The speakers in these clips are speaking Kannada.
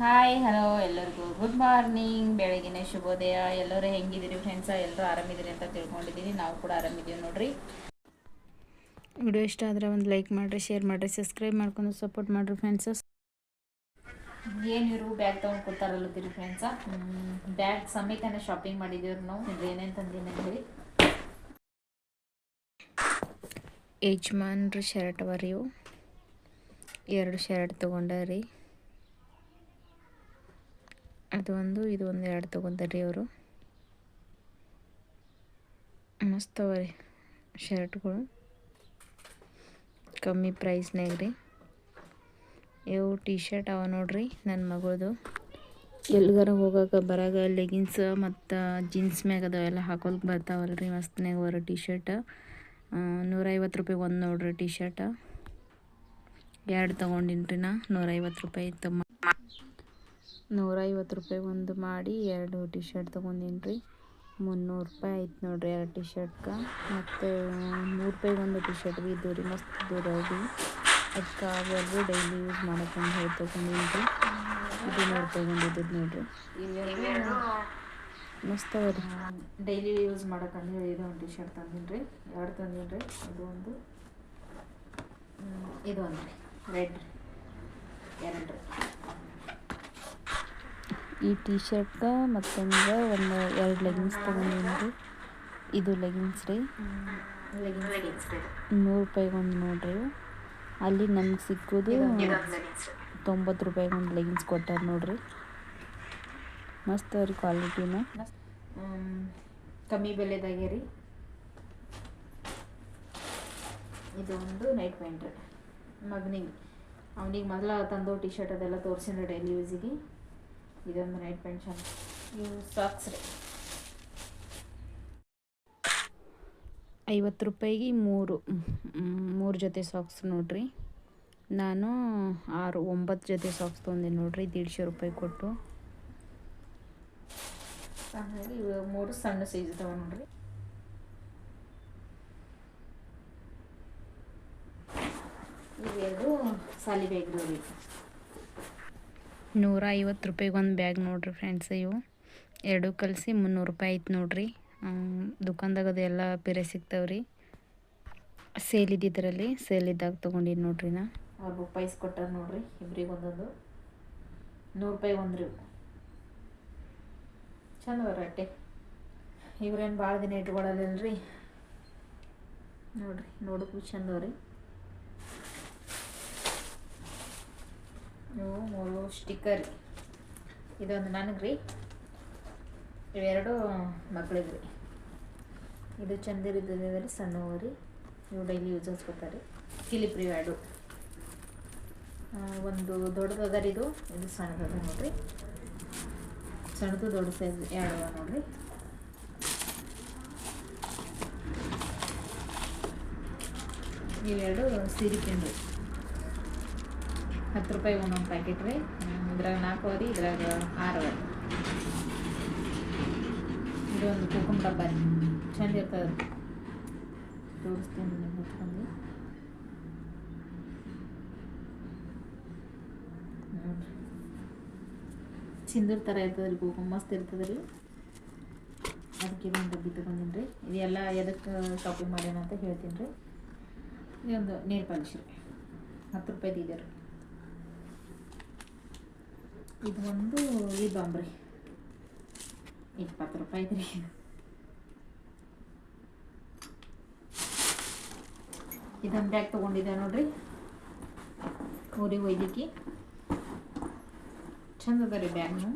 ಹಾಯ್ ಹಲೋ ಎಲ್ಲರಿಗೂ. ಗುಡ್ ಮಾರ್ನಿಂಗ್ ಬೆಳಗಿನ ಶುಭೋದಯ. ಎಲ್ಲರೂ ಹೆಂಗಿದ್ದೀರಿ ಫ್ರೆಂಡ್ಸ ಎಲ್ಲರೂ ಆರಾಮಿದ್ದೀರಿ ಅಂತ ತಿಳ್ಕೊಂಡಿದ್ದೀನಿ. ನಾವು ಕೂಡ ಆರಾಮಿದ್ದೀವಿ ನೋಡ್ರಿ. ವಿಡಿಯೋ ಇಷ್ಟ ಆದರೆ ಒಂದು ಲೈಕ್ ಮಾಡಿರಿ ಶೇರ್ ಮಾಡಿರಿ ಸಬ್ಸ್ಕ್ರೈಬ್ ಮಾಡ್ಕೊಂಡು ಸಪೋರ್ಟ್ ಮಾಡಿರಿ ಫ್ರೆಂಡ್ಸ್ ಏನು ಇವರು ಬ್ಯಾಗ್ ತೊಗೊಂಡು ಕೊಡ್ತಾರಲ್ಲದಿರಿ ಫ್ರೆಂಡ್ಸ ಬ್ಯಾಗ್ ಸಮೇತನ ಶಾಪಿಂಗ್ ಮಾಡಿದ್ದೀವ್ರಿ ನಾವು. ಇದು ಏನೇನು ತಂದೀನಿ ಅಂತ ಹೇಳಿ ಯಜಮಾನ್ರಿ ಶರ್ಟ್ ಅವ ರೀ ಇವು. ಎರಡು ಶರ್ಟ್ ತೊಗೊಂಡಾರಿ. ಅದು ಒಂದು, ಇದು ಒಂದು, ಎರಡು ತೊಗೊಂಡಾರಿ ಅವರು ಮಸ್ತ್ ಅವ ರೀ ಶರ್ಟ್ಗಳು. ಕಮ್ಮಿ ಪ್ರೈಸ್ನಾಗ ರೀ. ಇವು ಟೀ ಶರ್ಟ್ ಅವ ನೋಡ್ರಿ ನನ್ನ ಮಗಳದು. ಎಲ್ಗಾರ ಹೋಗಾಕ ಬರಾಗ ಲೆಗಿನ್ಸ್ ಮತ್ತು ಜೀನ್ಸ್ ಮ್ಯಾಗ ಅದಾವೆಲ್ಲ ಹಾಕೋಲ್ಕೆ ಬರ್ತಾವಲ್ಲ ರೀ ಮಸ್ತ್ನಾಗ ಬರೋ ಟಿ ಶರ್ಟ್ ನೂರೈವತ್ತು ರೂಪಾಯಿ ಒಂದು ನೋಡ್ರಿ ಟಿ ಶರ್ಟ್ ಎರಡು ತೊಗೊಂಡಿನ್ರಿ ರೀ ನಾ, ನೂರೈವತ್ತು ರೂಪಾಯಿ ತಮ್ಮ ನೂರೈವತ್ತು ರೂಪಾಯಿ ಒಂದು ಮಾಡಿ ಎರಡು ಟಿ ಶರ್ಟ್ ತೊಗೊಂಡೀನಿ ರೀ ಮುನ್ನೂರು ರೂಪಾಯಿ ಆಯ್ತು ನೋಡಿರಿ ಎರಡು ಟಿ ಶರ್ಟ್ಗೆ ಮತ್ತು ನೂರು ರೂಪಾಯಿಗೆ ಒಂದು ಟಿ ಶರ್ಟ್ ಭೀ ಇದ್ದವು ರೀ ಮಸ್ತ್ ದೂರ ರೀ ಅದಕ್ಕೆ ಡೈಲಿ ಯೂಸ್ ಮಾಡಕ್ಕಂತ ಹೇಳಿ ತೊಗೊಂಡೀನಿ ರೀ ಇದು ನೂರು ರೂಪಾಯಿ ಬಂದಿದ್ದು ನೋಡ್ರಿ. ಮಸ್ತ್ ಅವ ರೀ ಡೈಲಿ ಯೂಸ್ ಮಾಡೋಕ್ಕಂದು ಹೇಳಿ ಇದು ಟಿ ಶರ್ಟ್ ತಂದೀನಿ ರೀ ಎರಡು ತಂದೀನಿ ರೀ ಇದು ಒಂದು ಇದು ಒಂದು. ರೀ ರೆಡ್. ಎರಡು. ಈ ಟೀ ಶರ್ಟ್ಗೆ ಮತ್ತೊಂದು ಒಂದು ಎರಡು ಲೆಗಿನ್ಸ್ ತೊಗೊಂಡಿನಿ ಇದು ಲೆಗಿನ್ಸ್ ರೀ. ನೂರು ರೂಪಾಯಿಗೆ ಒಂದು ನೋಡ್ರಿ. ಅಲ್ಲಿ ನಮ್ಗೆ ಸಿಕ್ಕೋದು ತೊಂಬತ್ತು ರೂಪಾಯಿಗೆ ಒಂದು ಲೆಗಿನ್ಸ್ ಕೊಟ್ಟಾರ ನೋಡ್ರಿ. ಮಸ್ತ್ ಅವ್ರಿ ಕ್ವಾಲಿಟಿನ ಕಮ್ಮಿ ಬೆಲೆದಾಗೆ ರೀ. ಇದು ಒಂದು ನೈಟ್ ಪ್ಯಾಂಟ್ ರೀ ಮಗನಿಗೆ, ಅವನಿಗೆ ಮೊದಲ ತಂದೋ ಟಿ ಶರ್ಟ್ ಅದೆಲ್ಲ ತೋರಿಸಿದ್ರೆ ಡೈಲಿ ಯೂಸಿಗೆ ಇದೊಂದು ನೈಟ್ ಪ್ಯಾಂಟ್ ಚೆಂದ ಇವು ಸಾಕ್ಸ್ ರೀ. ಐವತ್ತು ರೂಪಾಯಿಗೆ ಮೂರು ಮೂರು ಜೊತೆ ಸಾಕ್ಸ್ ನೋಡ್ರಿ. ನಾನು ಆರು ಒಂಬತ್ತು ಜೊತೆ ಸಾಕ್ಸ್ ತೊಗೊಂಡೆ ನೋಡ್ರಿ ದೀಡ್ಶೆ ರೂಪಾಯಿ ಕೊಟ್ಟು. ಆಮೇಲೆ ಇವು ಮೂರು ಸಣ್ಣ ಸೈಜ್ ತಗೊಂಡು ನೋಡ್ರಿ. ಇವೆರಡು ಸಾಲಿ ಬ್ಯಾಗ್ ರೀ. ನೂರ ಐವತ್ತು ರೂಪಾಯಿಗೆ ಒಂದು ಬ್ಯಾಗ್ ನೋಡ್ರಿ ಫ್ರೆಂಡ್ಸ್ ಇವು. ಎರಡು ಕಲಿಸಿ ಮುನ್ನೂರು ರೂಪಾಯಿ ಆಯ್ತು ನೋಡ್ರಿ. ದುಖಾನ್ದಾಗ ಅದು ಎಲ್ಲ ಬೇರೆ ಸಿಗ್ತಾವ್ರಿ. ಸೇಲ್ ಇದ್ದಿದ್ರಲ್ಲಿ ಸೇಲ್ ಇದ್ದಾಗ ತೊಗೊಂಡಿದ್ದು ನೋಡ್ರಿ ನಾ. ಅವ್ರು ಪೈಸ್ ಕೊಟ್ಟಾರ ನೋಡ್ರಿ ಇಬ್ರಿಗೆ ಒಂದೊಂದು. ನೂರು ರೂಪಾಯಿ ಒಂದು ರೀ ಚಂದ ಬರಟ್ಟೆ ರಟ್ಟೆ. ಇವ್ರೇನು ಭಾಳ ದಿನ ಇಟ್ಕೊಳಲ್ಲಲ್ರಿ ನೋಡ್ರಿ, ನೋಡೋಕ್ಕೂ ಚಂದ ಇವು ಮೂರು ಸ್ಟಿಕ್ಕರ್ ಇದೊಂದು ನನಗೆ ರೀ ಇವೆರಡು ಮಕ್ಳಿಗೆ ರೀ ಇದು ಚಂದಿರಿದ್ದರೆ ರೀ ಸಣ್ಣವು ರೀ ಇವು ಡೈಲಿ ಯೂಸ್ ಹಚ್ಕೋತಾರೆ ಕ್ಲಿಪ್ ರೀ ಎರಡು ಒಂದು ದೊಡ್ಡದದ ರೀ ಇದು ಇದು ಸಣ್ಣದದ ನೋಡ್ರಿ. ಸಣ್ಣದು ದೊಡ್ಡ ಸೈಜ್ ಎರಡು ನೋಡ್ರಿ. ಇವೆರಡು ಸೀರಿ ಪಿನ್ ರೀ. ಹತ್ತು ರೂಪಾಯಿ ಒಂದೊಂದು ಪ್ಯಾಕೆಟ್ ರೀ. ಇದ್ರಾಗ ನಾಲ್ಕು ಅವರಿ ಇದ್ರಾಗ ಆರು ಅವರಿ ಇದೊಂದು ಕುಕುಮ್ ಡಬ್ಬ ರೀ. ಚಂದ ಇರ್ತದೆ ತೋರಿಸ್ತೀನಿ ನಿಮ್ಗೆ ಹೊತ್ಕೊಂಡು ಸಿಂದೂರ್ ಥರ ಇರ್ತದೆ ರೀ ಕುಕುಮ್ ಮಸ್ತ್ ಇರ್ತದೆ ರೀ. ಅದಕ್ಕೆ ಒಂದು ಡಬ್ಬಿ ತೊಗೊಂಡಿನಿ ರೀ. ಇದೆಲ್ಲ ಎದಕ್ಕೆ ಶಾಪಿಂಗ್ ಮಾಡ್ಯಾನ ಅಂತ ಹೇಳ್ತೀನಿ ರೀ. ಇದೊಂದು ನೇರ್ ಪಾಲಿಶ್ ರೀ. ಹತ್ತು ರೂಪಾಯ್ದು ಇದೆ ರೀ. ಇದು ಒಂದು ಈ ರೀ ಇಪ್ಪತ್ತು ರೂಪಾಯಿ ರೀ ಇದೊಂದು ಬ್ಯಾಗ್ ತೊಗೊಂಡಿದ್ದೆ ನೋಡ್ರಿ. ಊರಿಗೆ ಒಯ್ದಿಕ್ಕಿ ಚಂದ ಅದ ರೀ ಬ್ಯಾಗ್ನು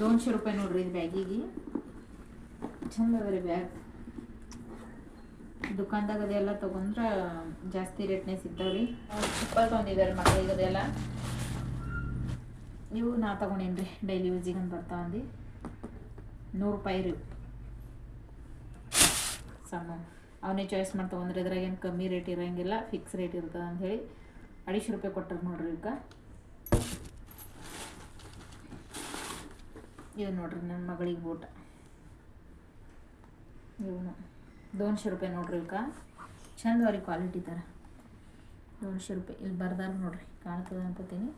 ದೋನ್ಶೆ ರೂಪಾಯಿ ನೋಡ್ರಿ ಇದು ಬ್ಯಾಗಿಗೆ. ಚಂದ ಅದ ರೀ ಬ್ಯಾಗ್. ದುಕಾನ್ದಾಗ ಅದೆಲ್ಲ ತೊಗೊಂಡ್ರೆ ಜಾಸ್ತಿ ರೇಟ್ನೇ ಸಿಗ್ತಾವ್ರಿ. ಚಿಪ್ಪಲ್ ತೊಗೊಂಡಿದ್ದಾರೆ ಮಕ್ಕಳಿಗೆ ಅದೆಲ್ಲ. ಇವು ನಾ ತಗೊಂಡೇನಿ ರೀ ಡೈಲಿ ಯೂಸಿಗೆ ಅಂತ ಬರ್ತಾವಂದು ನೂರು ರೂಪಾಯಿ ರೀ. ಸಮ. ಅವನೇ ಚಾಯ್ಸ್ ಮಾಡಿ ತೊಗೊಂಡ್ರೆ ಇದ್ರಾಗ ಏನು ಕಮ್ಮಿ ರೇಟ್ ಇರೋಂಗಿಲ್ಲ ಫಿಕ್ಸ್ ರೇಟ್ ಇರ್ತದೆ ಹೇಳಿ ಅಡಿಶೆ ರೂಪಾಯಿ ಕೊಟ್ಟರು ನೋಡ್ರಿ ಇವಕ್ಕೆ ಇದು ನೋಡ್ರಿ ನನ್ನ ಮಗಳಿಗೆ ಬೂಟ ಇವನು. ದೋನ್ಶೆ ರೂಪಾಯಿ ನೋಡ್ರಿ ಇವಕ್ಕೆ ಚಂದವರಿ ಕ್ವಾಲಿಟಿ ಥರ ದೋನ್ಶೆ ರೂಪಾಯಿ. ಇಲ್ಲಿ ಬರ್ದಾರ ನೋಡ್ರಿ. ಕಾಣ್ತದೆ ಅನ್ಕೋತೀನಿ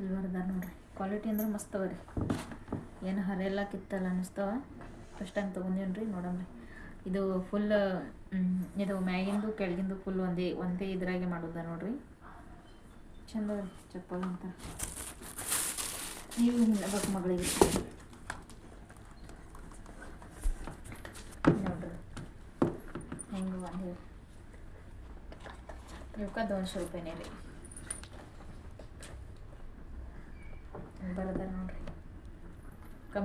ಇಲ್ಲಿ ಬರ್ದಾರ ನೋಡ್ರಿ. ಕ್ವಾಲಿಟಿ ಅಂದ್ರೆ ಮಸ್ತ್ ಅವ ರೀ. ಏನು ಹರೆಲ್ಲ ಕಿತ್ತಲ್ಲ ಅನ್ನಿಸ್ತವ ಫಸ್ಟ್ ಟೈಮ್ ತೊಗೊಂಡೇನು ರೀ ನೋಡಮ್ರಿ ಇದು ಫುಲ್ ಇದು ಮ್ಯಾಗಿಂದು ಕೆಳಗಿಂದು ಫುಲ್ ಒಂದೇ ಒಂದೇ ಇದ್ರಾಗೆ ಮಾಡೋದ ನೋಡ್ರಿ. ಚಂದ ಚಪ್ಪಲ್ ಅಂತ. ನೀವು ಹಿಂಗೆ ಮಗಳಿಗೆ ನೋಡ್ರಿ. ಹೆಂಗೆ ಒಂದು ಇವಕ್ಕೆ ದೋನ್ಶೆ ರೂಪಾಯಿನೇ ರೀ ಬರದ ನೋಡ್ರಿ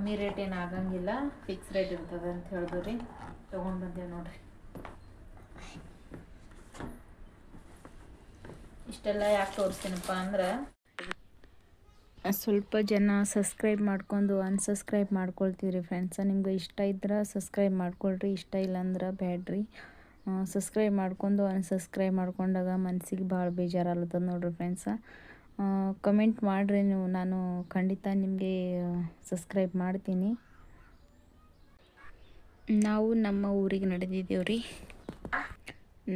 ಕಮ್ಮಿ ರೇಟ್ ಏನು ಆಗಂಗಿಲ್ಲ ಫಿಕ್ಸ್ ರೇಟ್ ಇರ್ತದೆ ಅಂತ ಹೇಳಿದ್ರು. ರೀ ತೊಗೊಂಡು ಬಂದೇವೆ ನೋಡ್ರಿ. ಇಷ್ಟೆಲ್ಲ ಯಾಕೆ ತೋರಿಸ್ತೀನಪ್ಪ ಅಂದ್ರೆ, ಸ್ವಲ್ಪ ಜನ ಸಬ್ಸ್ಕ್ರೈಬ್ ಮಾಡ್ಕೊಂಡು ಅನ್ಸಬ್ಸ್ಕ್ರೈಬ್ ಮಾಡ್ಕೊಳ್ತೀರಿ ಫ್ರೆಂಡ್ಸ ನಿಮ್ಗೆ ಇಷ್ಟ ಇದ್ರೆ ಸಬ್ಸ್ಕ್ರೈಬ್ ಮಾಡ್ಕೊಳ್ರಿ, ಇಷ್ಟ ಇಲ್ಲ ಅಂದ್ರೆ ಬೇಡ್ರಿ ಸಬ್ಸ್ಕ್ರೈಬ್ ಮಾಡ್ಕೊಂಡು ಅನ್ಸಬ್ಸ್ಕ್ರೈಬ್ ಮಾಡ್ಕೊಂಡಾಗ ಮನ್ಸಿಗೆ ಭಾಳ ಬೇಜಾರಲ್ಲದ ನೋಡ್ರಿ ಫ್ರೆಂಡ್ಸ ಕಮೆಂಟ್ ಮಾಡಿರಿ ನೀವು. ನಾನು ಖಂಡಿತ ನಿಮಗೆ ಸಬ್ಸ್ಕ್ರೈಬ್ ಮಾಡ್ತೀನಿ. ನಾವು ನಮ್ಮ ಊರಿಗೆ ನಡೆದಿದ್ದೇವೆ ರೀ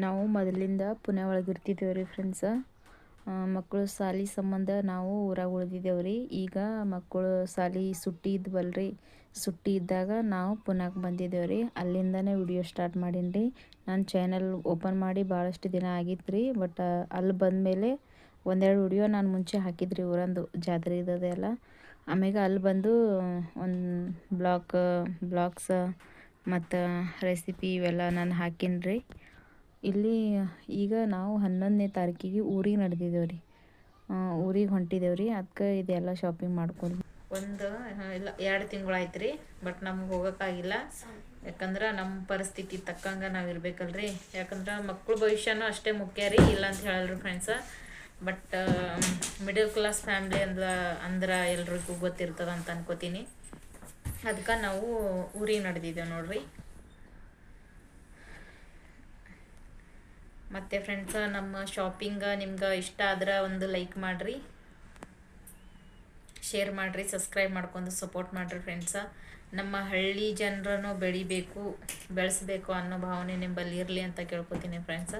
ನಾವು ಮೊದಲಿಂದ ಪುಣೆ ಒಳಗೆ ಇರ್ತಿದ್ದೇವೆ ರೀ ಫ್ರೆಂಡ್ಸ ಮಕ್ಕಳು ಸಾಲಿ ಸಂಬಂಧ ನಾವು ಊರಾಗ ಉಳಿದಿದ್ದೇವೆ ರೀ ಈಗ ಮಕ್ಕಳು ಸಾಲಿ ಸುಟ್ಟಿ ಇದ್ವಲ್ರಿ ಸುಟ್ಟಿ ಇದ್ದಾಗ ನಾವು ಪುನಾಗೆ ಬಂದಿದ್ದೇವೆ ರೀ ಅಲ್ಲಿಂದನೇ ವಿಡಿಯೋ ಸ್ಟಾರ್ಟ್ ಮಾಡೀನಿ ರೀ ನಾನು ಚಾನಲ್ ಓಪನ್ ಮಾಡಿ ಭಾಳಷ್ಟು ದಿನ ಆಗಿತ್ತು ರೀ ಬಟ್ ಅಲ್ಲಿ ಬಂದಮೇಲೆ ಒಂದೆರಡು ವಿಡಿಯೋ ನಾನು ಮುಂಚೆ ಹಾಕಿದ್ರಿ ಊರಂದು ಜಾತ್ರೆ ಇದ್ದದೆಲ್ಲ ಆಮ್ಯಾಗ ಅಲ್ಲಿ ಬಂದು ಒಂದು ಬ್ಲಾಕ್ ಬ್ಲಾಕ್ಸ್ ಮತ್ತು ರೆಸಿಪಿ ಇವೆಲ್ಲ ನಾನು ಹಾಕಿನ್ರಿ. ಇಲ್ಲಿ ಈಗ ನಾವು ಹನ್ನೊಂದನೇ ತಾರೀಕಿಗೆ ಊರಿಗೆ ನಡೆದಿದ್ದೇವೆ ರೀ ಊರಿಗೆ ಹೊಂಟಿದ್ದೇವೆ ರೀ ಅದಕ್ಕೆ ಇದೆಲ್ಲ ಶಾಪಿಂಗ್ ಮಾಡ್ಕೊಂಡು ಒಂದು ಇಲ್ಲ, ಎರಡು ತಿಂಗಳಾಯ್ತು ರೀ ಬಟ್ ನಮ್ಗೆ ಹೋಗೋಕ್ಕಾಗಿಲ್ಲ ಯಾಕಂದ್ರೆ ನಮ್ಮ ಪರಿಸ್ಥಿತಿ ತಕ್ಕಂಗೆ ನಾವು ಇರ್ಬೇಕಲ್ರಿ. ಯಾಕಂದ್ರೆ ಮಕ್ಕಳ ಭವಿಷ್ಯನೂ ಅಷ್ಟೇ ಮುಖ್ಯ ರೀ. ಇಲ್ಲ ಅಂತ ಹೇಳಲ್ರಿ friends but middle class family ಅಂದ ಅಂದ್ರೆ ಎಲ್ರಿಗೂ ಗೊತ್ತಿರ್ತದ ಅಂತ ಅನ್ಕೋತೀನಿ. ಅದಕ್ಕೆ ನಾವು ಊರಿಗೆ ನಡೆದಿದ್ದೇವೆ ನೋಡ್ರಿ. ಮತ್ತು ಫ್ರೆಂಡ್ಸ ನಮ್ಮ ಶಾಪಿಂಗ್ ನಿಮ್ಗೆ ಇಷ್ಟ ಆದ್ರೆ ಒಂದು ಲೈಕ್ ಮಾಡಿರಿ. ಶೇರ್ ಮಾಡಿರಿ ಸಬ್ಸ್ಕ್ರೈಬ್ ಮಾಡ್ಕೊಂಡು ಸಪೋರ್ಟ್ ಮಾಡಿರಿ ಫ್ರೆಂಡ್ಸ ನಮ್ಮ ಹಳ್ಳಿ ಜನರನ್ನು ಬೆಳಿಬೇಕು, ಬೆಳೆಸ್ಬೇಕು ಅನ್ನೋ ಭಾವನೆ ನಿಂಬಲ್ಲಿ ಇರಲಿ ಅಂತ ಕೇಳ್ಕೊತೀನಿ ಫ್ರೆಂಡ್ಸ